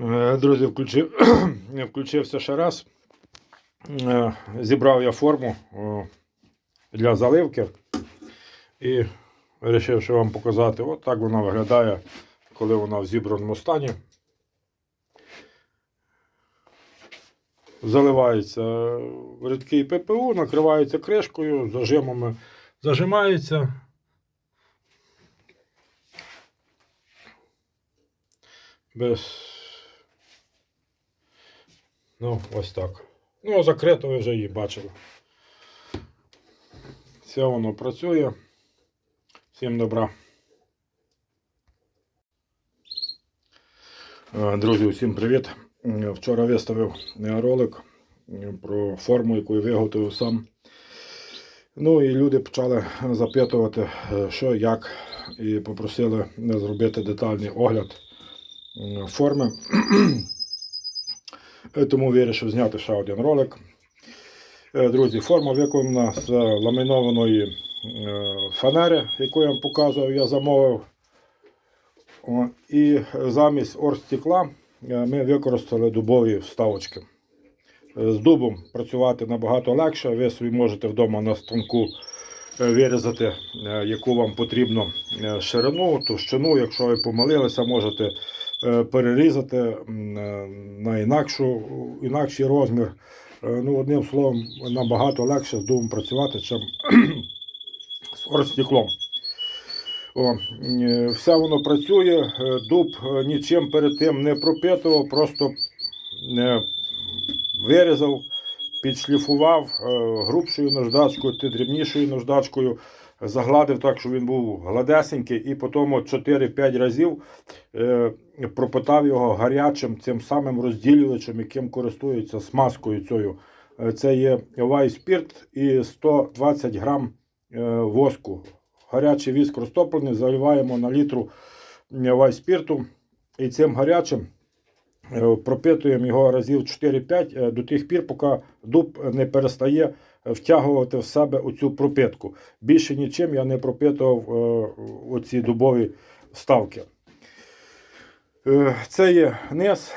Е, Друзі, включив, включився ще раз. Е, Зібрав я форму для заливки і вирішив ще вам показати. От так вона виглядає, коли вона в зібраному стані. Заливається в рідкий ППУ, накривається кришкою, зажимами зажимається. Без Ну, ось так. Ну, закрито ви вже її бачили. Все воно працює. Всім добра. Е, Друзі, усім привіт. Е, Вчора виставив е, ролик про форму, яку я виготовив сам. Ну і люди почали запитувати, що, як, і попросили зробити детальний огляд форми. Е, Тому вирішив зняти ще один ролик. Е, Друзі, форма виконана з ламінованої е, фанери, яку я вам показував, я замовив. І замість оргстекла е, ми використали дубові вставочки. З дубом працювати набагато легше. Ви собі можете вдома на станку вирізати, яку вам потрібно ширину, товщину. Якщо ви помилилися, можете перерізати е, на інакшу, інакший розмір. Е, Ну, одним словом, набагато легше з дубом працювати, ніж з оргстеклом. О, е, все воно працює, е, дуб е, нічим перед тим не пропитував, просто е, вирізав, підшліфував е, грубшою наждачкою, ти дрібнішою наждачкою, загладив так, щоб він був гладесенький, і потім 4-5 разів е, пропитав його гарячим цим самим розділювачем, яким користуються смазкою цією. Е, Це є вайспірт і 120 грам е, воску. Гарячий віск розтоплений, заливаємо на літру вайспірту і цим гарячим пропитуємо його разів 4-5 е, до тих пір, поки дуб не перестає втягувати в себе оцю пропитку. Більше нічим я не пропитував е, оці дубові вставки. Е, Це є низ.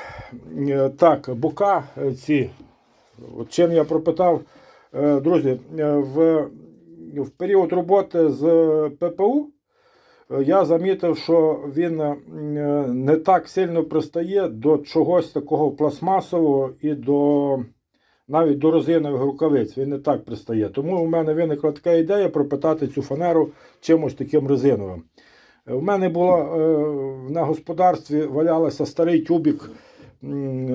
Е, Так, бока е, ці. Чим я пропитав, друзі, в, в період роботи з ППУ я замітив, що він не так сильно пристає до чогось такого пластмасового і до навіть до резинових рукавиць. Він не так пристає. Тому у мене виникла така ідея пропитати цю фанеру чимось таким резиновим. У мене було е, на господарстві валялося старий тюбік,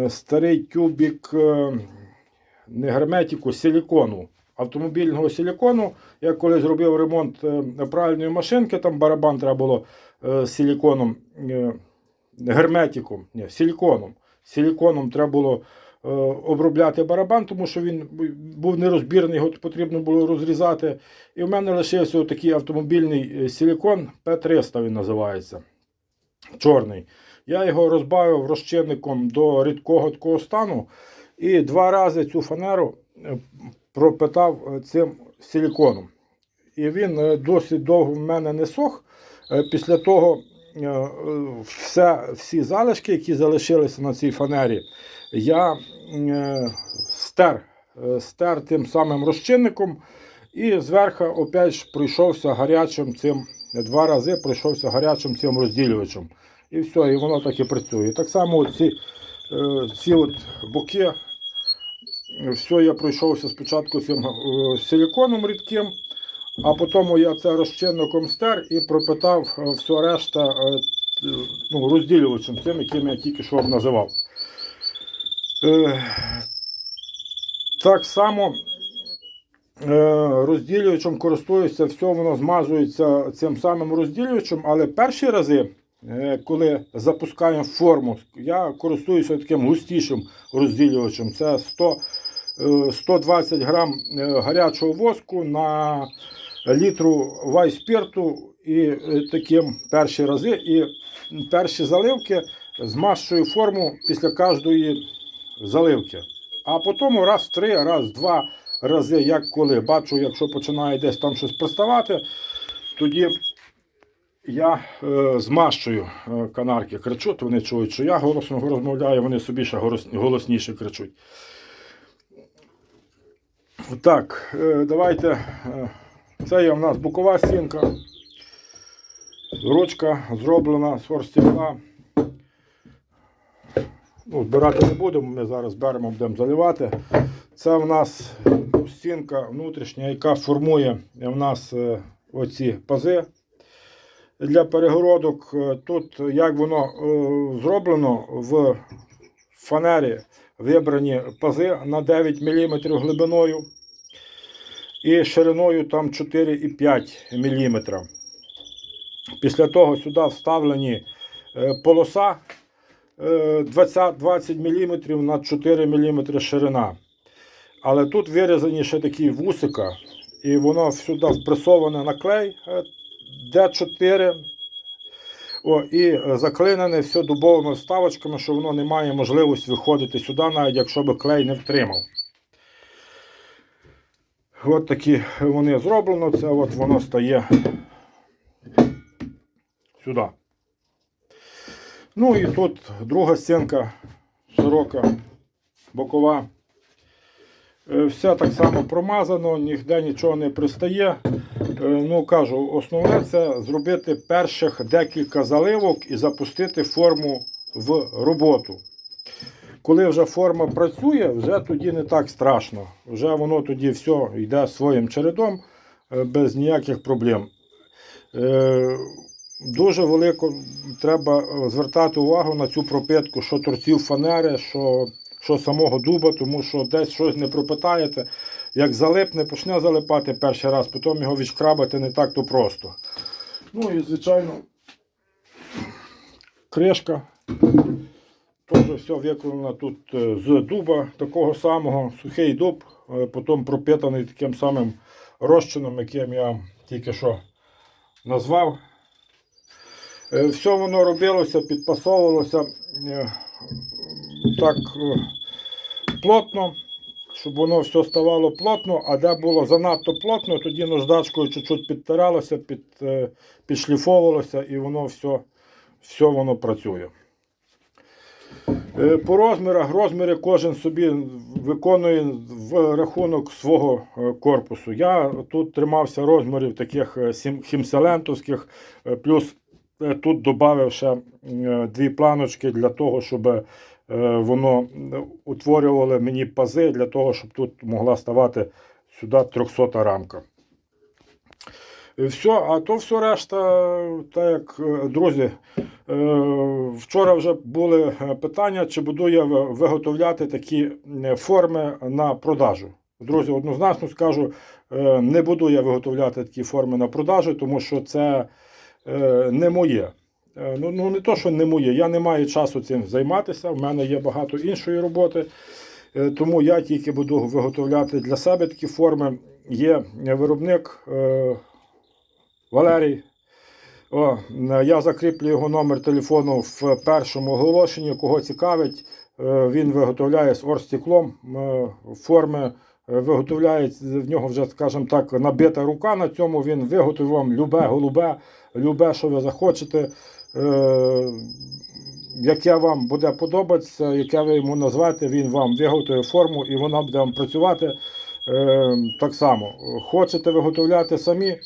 старий тюбік е, не герметику, силікону. Автомобільного силікону. Я коли зробив ремонт е, правильної машинки, там барабан треба було силіконом, герметиком, ні, силіконом. Силіконом треба було обробляти барабан, тому що він був нерозбірний, його потрібно було розрізати. І в мене лишився такий автомобільний е, силікон П300 він називається. Чорний. Я його розбавив розчинником до рідкого такого стану і два рази цю фанеру е, пропитав е, цим силіконом. І він е, досить довго в мене не сох. Е, Після того е, все, всі залишки, які залишилися на цій фанері, я е, стер, е, стер тим самим розчинником і зверху опять ж пройшовся гарячим цим, два рази пройшовся гарячим цим розділювачем. І все, і воно так і працює. Так само ці, ці от боки, все я пройшовся спочатку цим силіконом рідким, а потім я це розчинником стер і пропитав е, все решта е, ну, розділювачем цим, яким я тільки що називав. Е, Так само розділювачем користуюся, все воно змазується цим самим розділювачем, але перші рази, коли запускаємо форму, я користуюся таким густішим розділювачем. Це 100, е, 120 грам гарячого воску на літру вайспірту і е, таким перші рази. І перші заливки змащую форму після кожної заливки. А потім раз в три, раз в два рази, як коли бачу, якщо починає десь там щось приставати, тоді я е, змащую е, канарки, кричуть, вони чують, що я голосно розмовляю, вони собі ще голосніше кричуть. Так, е, давайте. Це є в нас бокова стінка. Ручка зроблена з орстекла. Ну, збирати не будемо, ми зараз беремо, будемо заливати. Це в нас стінка внутрішня, яка формує в нас е, оці пази для перегородок. Е, Тут як воно е, зроблено в фанері вибрані пази на 9 мм глибиною і шириною там 4,5 мм. Після того сюди вставлені е, полоса е, 20, 20 мм на 4 мм ширина. Але тут вирізані ще такі вусика, і воно сюди впресоване на клей е, Д4. О, і е, заклинене все дубовими вставочками, що воно не має можливості виходити сюди, навіть якщо би клей не втримав. От такі вони зроблено, це от воно стає сюди. Ну і тут друга стінка широка, бокова. Е, Все так само промазано, ніде нічого не пристає. Е, Ну, кажу, основне це зробити перших декілька заливок і запустити форму в роботу. Коли вже форма працює, вже тоді не так страшно. Вже воно тоді все йде своїм чередом е, без ніяких проблем. Е, Дуже велико треба е, звертати увагу на цю пропитку, що торців фанери, що, що самого дуба, тому що десь щось не пропитаєте. Як залипне, почне залипати перший раз, потім його відшкрабати не так то просто. Ну і, звичайно, кришка. Теж все виконано тут е, з дуба такого самого, сухий дуб, потім пропитаний таким самим розчином, яким я тільки що назвав. Е, Все воно робилося, підпасовувалося е, так плотно, щоб воно все ставало плотно, а де було занадто плотно, тоді наждачкою чуть-чуть підтиралося, під, підшліфовувалося і воно все, все воно працює. Е, По розмірах, розміри кожен собі виконує в рахунок свого е, корпусу. Я тут тримався розмірів таких е, хімселентовських, плюс тут додав ще дві планочки для того, щоб воно утворювало мені пази, для того, щоб тут могла ставати сюди 300 рамка. І все, а то все решта, так як е, друзі, е, вчора вже були е, питання, чи буду я виготовляти такі е, форми на продажу. Друзі, однозначно скажу, е, не буду я виготовляти такі форми на продажу, тому що це е, не моє. Е, Ну, ну не то, що не моє, я не маю часу цим займатися. В мене є багато іншої роботи. Е, Тому я тільки буду виготовляти для себе такі форми. Є виробник е, Валерій. О, я закріплю його номер телефону в першому оголошенні. Кого цікавить, е, він виготовляє з орстеклом е, форми. е, Виготовляє в нього вже, скажімо так, набита рука на цьому. Він виготовив вам любе голубе, любе, що ви захочете. Яке вам буде подобатися, яке ви йому назвете, він вам виготовить форму і вона буде вам працювати так само. Хочете виготовляти самі?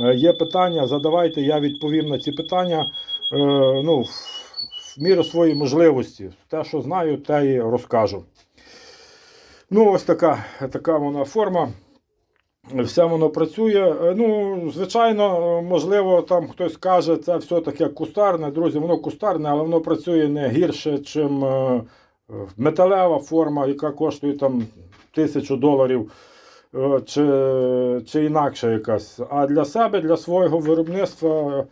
Е, Є питання, задавайте, я відповім на ці питання. Е, ну, в міру своєї можливості. Те, що знаю, те і розкажу. Ну, ось така, така вона форма. Все воно працює. Е, Ну, звичайно, можливо, там хтось каже, це все таке кустарне. Друзі, воно кустарне, але воно працює не гірше, ніж металева форма, яка коштує там тисячу доларів чи, чи інакше якась. А для себе, для свого виробництва.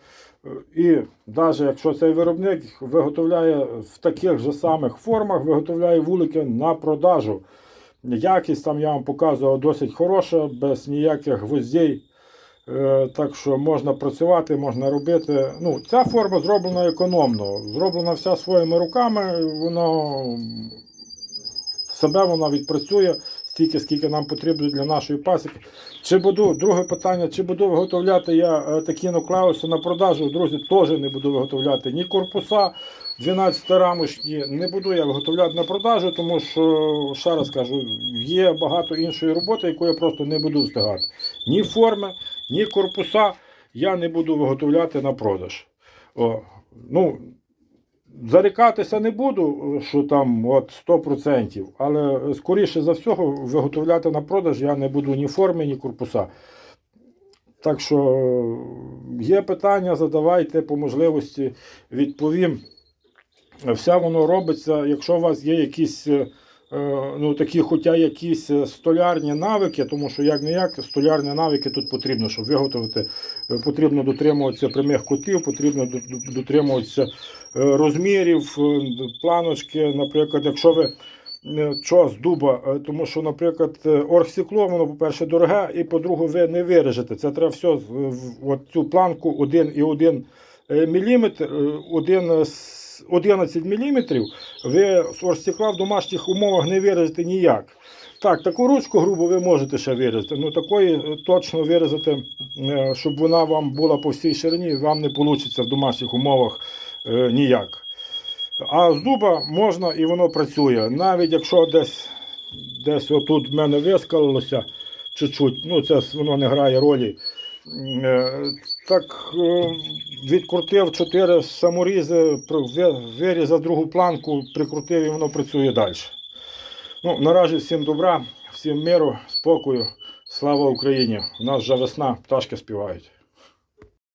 е, І навіть якщо цей виробник виготовляє в таких же самих формах, виготовляє вулики на продажу. Якість там я вам показував досить хороша, без ніяких гвоздей. Е, Так що можна працювати, можна робити. Ну, Ця форма зроблена економно. Зроблена вся своїми руками, воно себе вона відпрацює. Стільки, скільки нам потрібно для нашої пасіки. Чи буду, друге питання, чи буду виготовляти я е, такі нуклеуси на продажу, друзі, теж не буду виготовляти ні корпуса 12 рамочні, не буду я виготовляти на продажу, тому що, ще раз кажу, є багато іншої роботи, яку я просто не буду встигати. Ні форми, ні корпуса я не буду виготовляти на продаж. О, ну, Зарікатися не буду, що там от 100%, але скоріше за всього виготовляти на продаж я не буду ні форми, ні корпуса. Так що є питання, задавайте по можливості, відповім. Все воно робиться, якщо у вас є якісь е, ну, такі, хоча якісь столярні навики, тому що як не як столярні навики тут потрібно, щоб виготовити, е, потрібно дотримуватися прямих кутів, потрібно до- до- дотримуватися е, розмірів, е, планочки. Наприклад, якщо ви е, що з дуба, е, тому що, наприклад, е, оргстекло, воно, по-перше, дороге, і по-друге, ви не виріжете. Це треба все от цю планку 1,1 мм, 1 11 мм, ви з оргстекла в домашніх умовах не вирізати ніяк. Так, таку ручку грубо ви можете ще вирізати, ну такої е, точно вирізати, е, щоб вона вам була по всій ширині, вам не вийде в домашніх умовах е, ніяк. А з дуба можна і воно працює. Навіть якщо десь, десь отут в мене вискалилося чуть-чуть, ну це воно не грає ролі. Е, Так е, відкрутив чотири саморізи, вирізав другу планку, прикрутив і воно працює далі. Ну, наразі всім добра, всім миру, спокою, слава Україні! У нас вже весна, пташки співають.